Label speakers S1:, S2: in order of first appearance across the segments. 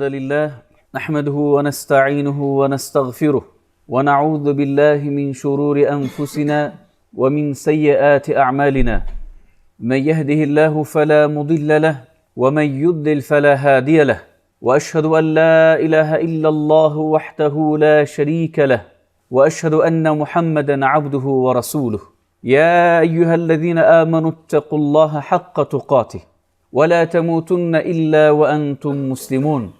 S1: الحمد لله نحمده ونستعينه ونستغفره ونعوذ بالله من شرور أنفسنا ومن سيئات أعمالنا. من يهده الله فلا مضل له ومن يضلل فلا هادي له. وأشهد أن لا إله إلا الله وحده لا شريك له. وأشهد أن محمدا عبده ورسوله. يا أيها الذين آمنوا اتقوا الله حق تقاته. ولا تموتن إلا وأنتم مسلمون.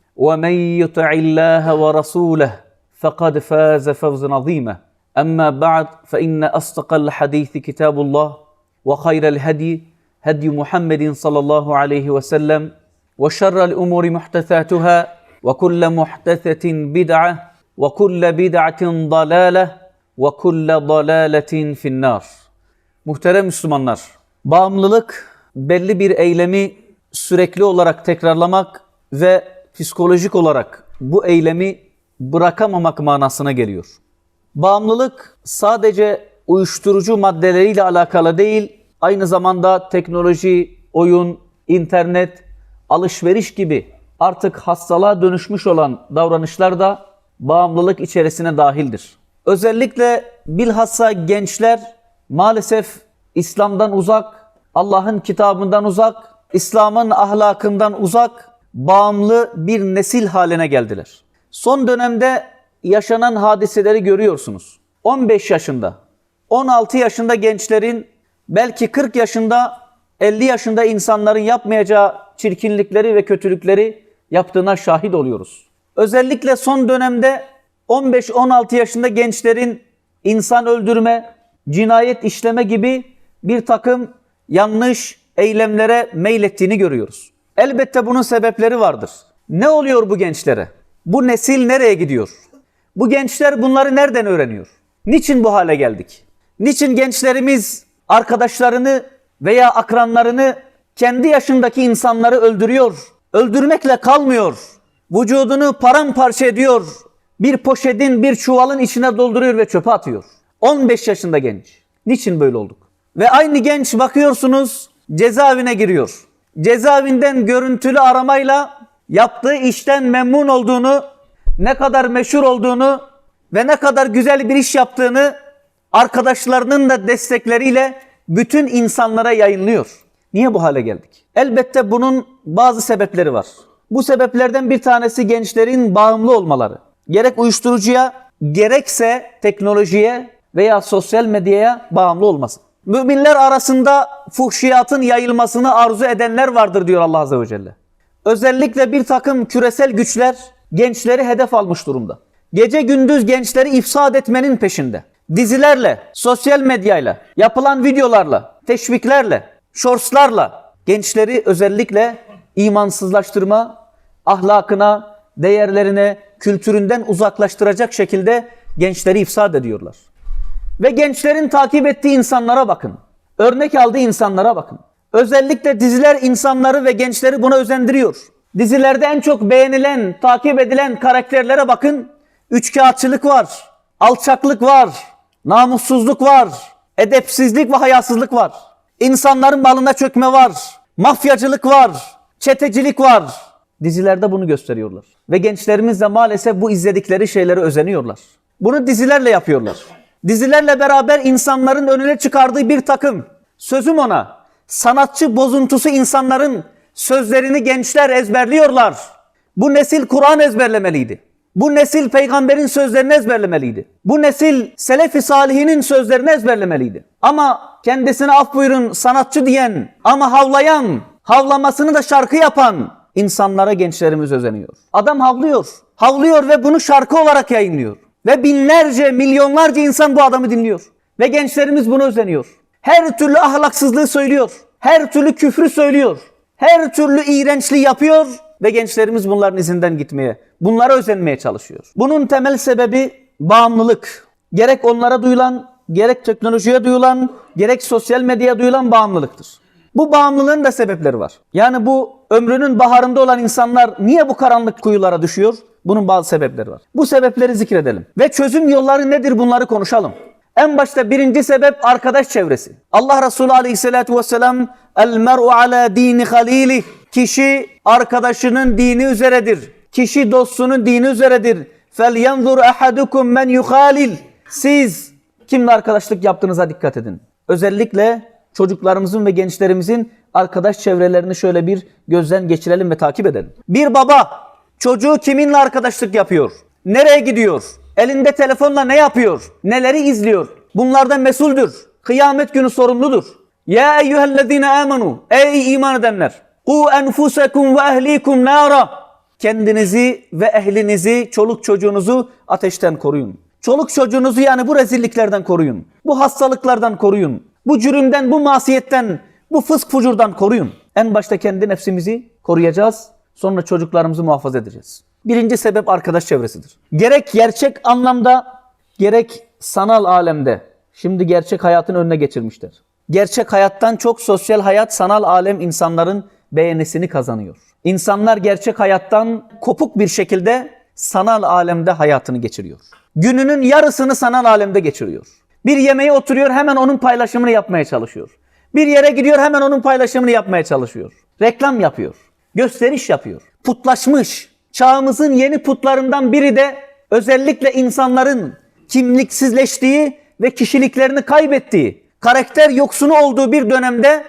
S1: ومن يطع الله ورسوله فقد فاز فوزا عظيما. أما بعد فإن أصدق الحديث كتاب الله وخير الهدي هدي محمد صلى الله عليه وسلم وشر الأمور محدثاتها وكل محدثة بدعة وكل بدعة ضلالة وكل ضلالة في النار. Muhterem Müslümanlar, bağımlılık belli bir eylemi sürekli olarak tekrarlamak ve psikolojik olarak bu eylemi bırakamamak manasına geliyor. Bağımlılık sadece uyuşturucu maddeleriyle alakalı değil, aynı zamanda teknoloji, oyun, internet, alışveriş gibi artık hastalığa dönüşmüş olan davranışlar da bağımlılık içerisine dahildir. Özellikle bilhassa gençler maalesef İslam'dan uzak, Allah'ın kitabından uzak, İslam'ın ahlakından uzak, bağımlı bir nesil haline geldiler. Son dönemde yaşanan hadiseleri görüyorsunuz. 15 yaşında, 16 yaşında gençlerin, belki 40 yaşında, 50 yaşında insanların yapmayacağı çirkinlikleri ve kötülükleri yaptığına şahit oluyoruz. Özellikle son dönemde 15-16 yaşında gençlerin insan öldürme, cinayet işleme gibi bir takım yanlış eylemlere meylettiğini görüyoruz. Elbette bunun sebepleri vardır. Ne oluyor bu gençlere? Bu nesil nereye gidiyor? Bu gençler bunları nereden öğreniyor? Niçin bu hale geldik? Niçin gençlerimiz arkadaşlarını veya akranlarını kendi yaşındaki insanları öldürüyor? Öldürmekle kalmıyor. Vücudunu paramparça ediyor. Bir poşetin, bir çuvalın içine dolduruyor ve çöpe atıyor. 15 yaşında genç. Niçin böyle olduk? Ve aynı genç bakıyorsunuz cezaevine giriyor. Cezaevinden görüntülü aramayla yaptığı işten memnun olduğunu, ne kadar meşhur olduğunu ve ne kadar güzel bir iş yaptığını arkadaşlarının da destekleriyle bütün insanlara yayınlıyor. Niye bu hale geldik? Elbette bunun bazı sebepleri var. Bu sebeplerden bir tanesi gençlerin bağımlı olmaları. Gerek uyuşturucuya, gerekse teknolojiye veya sosyal medyaya bağımlı olması. Müminler arasında fuhşiyatın yayılmasını arzu edenler vardır diyor Allah Azze ve Celle. Özellikle bir takım küresel güçler gençleri hedef almış durumda. Gece gündüz gençleri ifsad etmenin peşinde. Dizilerle, sosyal medyayla, yapılan videolarla, teşviklerle, shortslarla gençleri özellikle imansızlaştırma, ahlakına, değerlerine, kültüründen uzaklaştıracak şekilde gençleri ifsad ediyorlar. Ve gençlerin takip ettiği insanlara bakın. Örnek aldığı insanlara bakın. Özellikle diziler insanları ve gençleri buna özendiriyor. Dizilerde en çok beğenilen, takip edilen karakterlere bakın. Üçkağıtçılık var, alçaklık var, namussuzluk var, edepsizlik ve hayasızlık var. İnsanların malına çökme var, mafyacılık var, çetecilik var. Dizilerde bunu gösteriyorlar. Ve gençlerimiz de maalesef bu izledikleri şeylere özeniyorlar. Bunu dizilerle yapıyorlar. Dizilerle beraber insanların önüne çıkardığı bir takım, sözüm ona, sanatçı bozuntusu insanların sözlerini gençler ezberliyorlar. Bu nesil Kur'an ezberlemeliydi. Bu nesil peygamberin sözlerini ezberlemeliydi. Bu nesil selef-i salihinin sözlerini ezberlemeliydi. Ama kendisine af buyurun sanatçı diyen ama havlayan, havlamasını da şarkı yapan insanlara gençlerimiz özeniyor. Adam havlıyor. Havlıyor ve bunu şarkı olarak yayınlıyor. Ve binlerce, milyonlarca insan bu adamı dinliyor. Ve gençlerimiz bunu özeniyor. Her türlü ahlaksızlığı söylüyor. Her türlü küfrü söylüyor. Her türlü iğrençliği yapıyor Ve gençlerimiz bunların izinden gitmeye, bunlara özenmeye çalışıyor. Bunun temel sebebi bağımlılık. Gerek onlara duyulan, gerek teknolojiye duyulan, gerek sosyal medyaya duyulan bağımlılıktır. Bu bağımlılığın da sebepleri var. Yani bu ömrünün baharında olan insanlar niye bu karanlık kuyulara düşüyor? Bunun bazı sebepleri var. Bu sebepleri zikredelim. Ve çözüm yolları nedir bunları konuşalım. En başta birinci sebep arkadaş çevresi. Allah Resulü Aleyhisselatü Vesselam El mer'u ala dini halili. Kişi arkadaşının dini üzeredir. Kişi dostunun dini üzeredir. Fel yanzur ahadukum men yuhalil. Siz kimle arkadaşlık yaptığınıza dikkat edin. Özellikle çocuklarımızın ve gençlerimizin arkadaş çevrelerini şöyle bir gözden geçirelim ve takip edelim. Bir baba çocuğu kiminle arkadaşlık yapıyor? Nereye gidiyor? Elinde telefonla ne yapıyor? Neleri izliyor? Bunlardan mesuldür. Kıyamet günü sorumludur. Ya eyyühellezine amenu. Ey iman edenler. Ku enfusekum ve ehlikum nara. Kendinizi ve ehlinizi, çoluk çocuğunuzu ateşten koruyun. Çoluk çocuğunuzu yani bu rezilliklerden koruyun. Bu hastalıklardan koruyun. Bu cürümden, bu masiyetten, bu fısk fucurdan koruyun. En başta kendi nefsimizi koruyacağız. Sonra çocuklarımızı muhafaza edeceğiz. Birinci sebep arkadaş çevresidir. Gerek gerçek anlamda gerek sanal alemde. Şimdi gerçek hayatın önüne geçirmişler. Gerçek hayattan çok sosyal hayat, sanal alem insanların beğenisini kazanıyor. İnsanlar gerçek hayattan kopuk bir şekilde sanal alemde hayatını geçiriyor. Gününün yarısını sanal alemde geçiriyor. Bir yemeğe oturuyor hemen onun paylaşımını yapmaya çalışıyor. Bir yere gidiyor hemen onun paylaşımını yapmaya çalışıyor. Reklam yapıyor. Gösteriş yapıyor. Putlaşmış. Çağımızın yeni putlarından biri de özellikle insanların kimliksizleştiği ve kişiliklerini kaybettiği, karakter yoksunu olduğu bir dönemde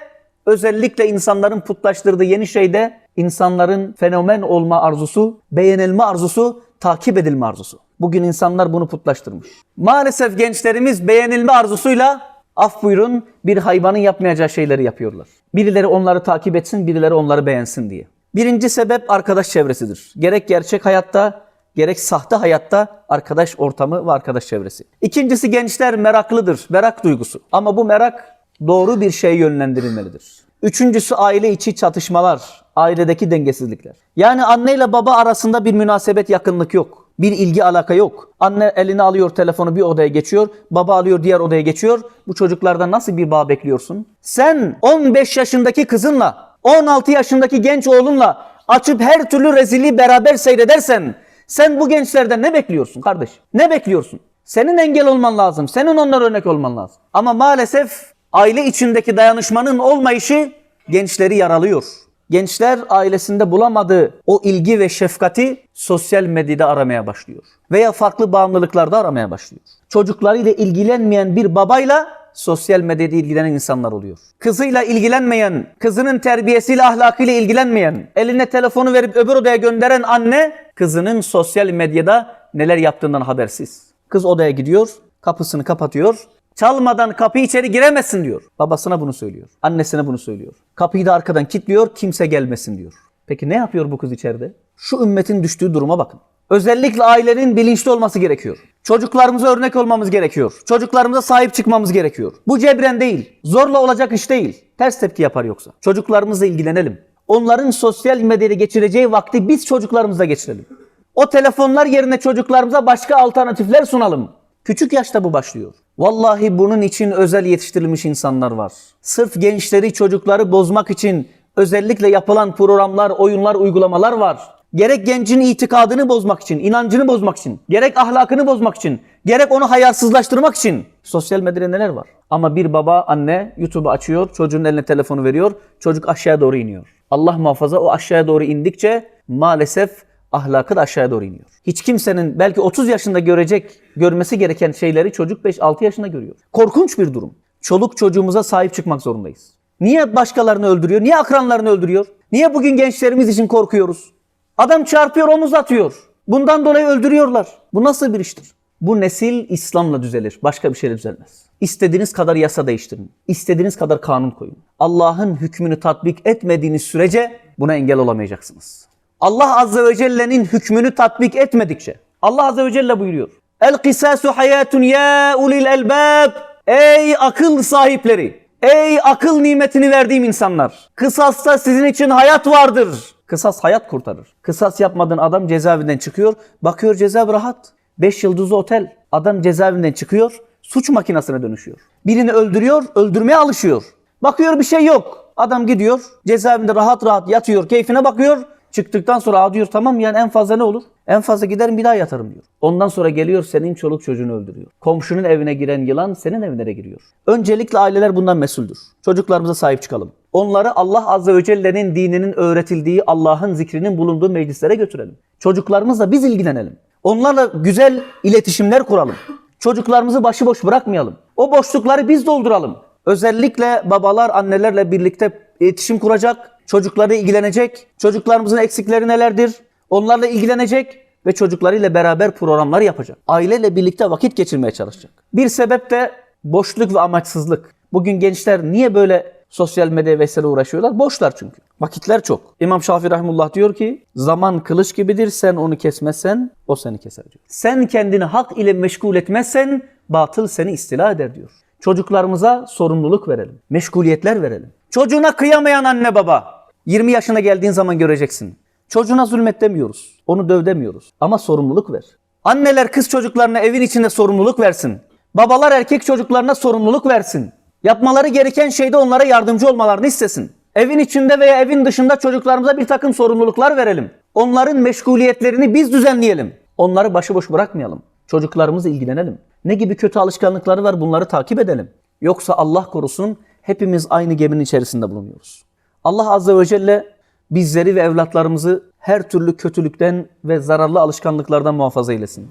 S1: özellikle insanların putlaştırdığı yeni şey de insanların fenomen olma arzusu, beğenilme arzusu, takip edilme arzusu. Bugün insanlar bunu putlaştırmış. Maalesef gençlerimiz beğenilme arzusuyla af buyurun bir hayvanın yapmayacağı şeyleri yapıyorlar. Birileri onları takip etsin, birileri onları beğensin diye. Birinci sebep arkadaş çevresidir. Gerek gerçek hayatta gerek sahte hayatta arkadaş ortamı ve arkadaş çevresi. İkincisi gençler meraklıdır, merak duygusu. Ama bu merak doğru bir şeye yönlendirilmelidir. Üçüncüsü aile içi çatışmalar, ailedeki dengesizlikler. Yani anne ile baba arasında bir münasebet, yakınlık yok. Bir ilgi alaka yok. Anne eline alıyor telefonu bir odaya geçiyor. Baba alıyor diğer odaya geçiyor. Bu çocuklardan nasıl bir bağ bekliyorsun? Sen 15 yaşındaki kızınla 16 yaşındaki genç oğlunla açıp her türlü rezilliği beraber seyredersen sen bu gençlerden ne bekliyorsun kardeş? Ne bekliyorsun? Senin engel olman lazım. Senin onlara örnek olman lazım. Ama maalesef aile içindeki dayanışmanın olmayışı gençleri yaralıyor. Gençler ailesinde bulamadığı o ilgi ve şefkati sosyal medyada aramaya başlıyor. Veya farklı bağımlılıklarda aramaya başlıyor. Çocuklarıyla ilgilenmeyen bir babayla sosyal medyada ilgilenen insanlar oluyor. Kızıyla ilgilenmeyen, kızının terbiyesiyle ahlakıyla ilgilenmeyen, eline telefonu verip öbür odaya gönderen anne kızının sosyal medyada neler yaptığından habersiz. Kız odaya gidiyor, kapısını kapatıyor. Çalmadan kapı içeri giremezsin diyor. Babasına bunu söylüyor. Annesine bunu söylüyor. Kapıyı da arkadan kilitliyor, kimse gelmesin diyor. Peki ne yapıyor bu kız içeride? Şu ümmetin düştüğü duruma bakın. Özellikle ailenin bilinçli olması gerekiyor. Çocuklarımıza örnek olmamız gerekiyor. Çocuklarımıza sahip çıkmamız gerekiyor. Bu cebren değil. Zorla olacak iş değil. Ters tepki yapar yoksa. Çocuklarımızla ilgilenelim. Onların sosyal medyada geçireceği vakti biz çocuklarımızla geçirelim. O telefonlar yerine çocuklarımıza başka alternatifler sunalım. Küçük yaşta bu başlıyor. Vallahi bunun için özel yetiştirilmiş insanlar var. Sırf gençleri, çocukları bozmak için özellikle yapılan programlar, oyunlar, uygulamalar var. Gerek gencin itikadını bozmak için, inancını bozmak için, gerek ahlakını bozmak için, gerek onu hayasızlaştırmak için sosyal medyada neler var? Ama bir baba, anne YouTube'u açıyor, çocuğun eline telefonu veriyor, çocuk aşağıya doğru iniyor. Allah muhafaza o aşağıya doğru indikçe maalesef ahlakı da aşağıya doğru iniyor. Hiç kimsenin belki 30 yaşında görecek, görmesi gereken şeyleri çocuk 5-6 yaşında görüyor. Korkunç bir durum. Çoluk çocuğumuza sahip çıkmak zorundayız. Niye başkalarını öldürüyor? Niye akranlarını öldürüyor? Niye bugün gençlerimiz için korkuyoruz? Adam çarpıyor, omuz atıyor. Bundan dolayı öldürüyorlar. Bu nasıl bir iştir? Bu nesil İslam'la düzelir. Başka bir şeyle düzelmez. İstediğiniz kadar yasa değiştirin. İstediğiniz kadar kanun koyun. Allah'ın hükmünü tatbik etmediğiniz sürece buna engel olamayacaksınız. Allah Azze ve Celle'nin hükmünü tatbik etmedikçe Allah Azze ve Celle buyuruyor. El kısasu hayatun ya ulil elbab. Ey akıl sahipleri. Ey akıl nimetini verdiğim insanlar. Kısasta sizin için hayat vardır. Kısas hayat kurtarır. Kısas yapmadığın adam cezaevinden çıkıyor. Bakıyor cezaevi rahat. 5 yıldızlı otel. Adam cezaevinden çıkıyor. Suç makinesine dönüşüyor. Birini öldürüyor, öldürmeye alışıyor. Bakıyor bir şey yok. Adam gidiyor, cezaevinde rahat rahat yatıyor, keyfine bakıyor. Çıktıktan sonra diyor tamam yani en fazla ne olur? En fazla giderim bir daha yatarım diyor. Ondan sonra geliyor senin çoluk çocuğunu öldürüyor. Komşunun evine giren yılan senin evine giriyor. Öncelikle aileler bundan mesuldür. Çocuklarımıza sahip çıkalım. Onları Allah Azze ve Celle'nin dininin öğretildiği, Allah'ın zikrinin bulunduğu meclislere götürelim. Çocuklarımızla biz ilgilenelim. Onlarla güzel iletişimler kuralım. Çocuklarımızı başıboş bırakmayalım. O boşlukları biz dolduralım. Özellikle babalar annelerle birlikte iletişim kuracak, çocukları ilgilenecek, çocuklarımızın eksikleri nelerdir? Onlarla ilgilenecek ve çocuklarıyla beraber programlar yapacak. Aileyle birlikte vakit geçirmeye çalışacak. Bir sebep de boşluk ve amaçsızlık. Bugün gençler niye böyle sosyal medya vesaire uğraşıyorlar? Boşlar çünkü. Vakitler çok. İmam Şafii Rahimullah diyor ki zaman kılıç gibidir sen onu kesmezsen o seni keser diyor. Sen kendini hak ile meşgul etmezsen batıl seni istila eder diyor. Çocuklarımıza sorumluluk verelim. Meşguliyetler verelim. Çocuğuna kıyamayan anne baba 20 yaşına geldiğin zaman göreceksin. Çocuğuna zulmet demiyoruz. Onu döv demiyoruz. Ama sorumluluk ver. Anneler kız çocuklarına evin içinde sorumluluk versin. Babalar erkek çocuklarına sorumluluk versin. Yapmaları gereken şeyde onlara yardımcı olmalarını istesin. Evin içinde veya evin dışında çocuklarımıza bir takım sorumluluklar verelim. Onların meşguliyetlerini biz düzenleyelim. Onları başıboş bırakmayalım. Çocuklarımızla ilgilenelim. Ne gibi kötü alışkanlıkları var bunları takip edelim. Yoksa Allah korusun hepimiz aynı geminin içerisinde bulunuyoruz. Allah Azze ve Celle bizleri ve evlatlarımızı her türlü kötülükten ve zararlı alışkanlıklardan muhafaza eylesin.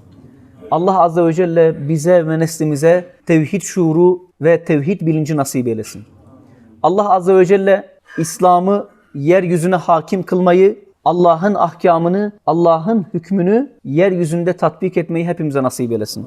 S1: Allah Azze ve Celle bize ve neslimize tevhid şuuru ve tevhid bilinci nasip eylesin. Allah Azze ve Celle İslam'ı yeryüzüne hakim kılmayı, Allah'ın ahkamını, Allah'ın hükmünü yeryüzünde tatbik etmeyi hepimize nasip eylesin.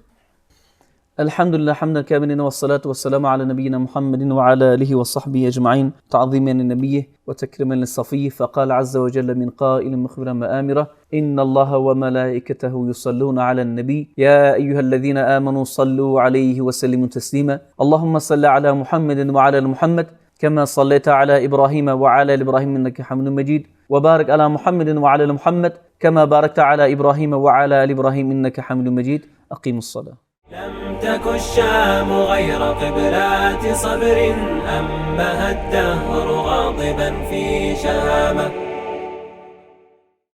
S1: الحمد لله حمدا كاملا والصلاة والسلام على نبينا محمد وعلى آله وصحبه أجمعين تعظيما لنبيه وتكريما للصفي فقال عز وجل من قائل مخبرا مآمرة إن الله وملائكته يصلون على النبي يا أيها الذين آمنوا صلوا عليه وسلموا تسليما اللهم صل على محمد وعلى محمد كما صليت على إبراهيم وعلى إبراهيم إنك حميد مجيد وبارك على محمد وعلى محمد كما باركت على إبراهيم وعلى إبراهيم إنك حميد مجيد أقيموا الصلاة
S2: تك الشام غير قبلات صبر أنبه الدهر غاضبا في شهامة.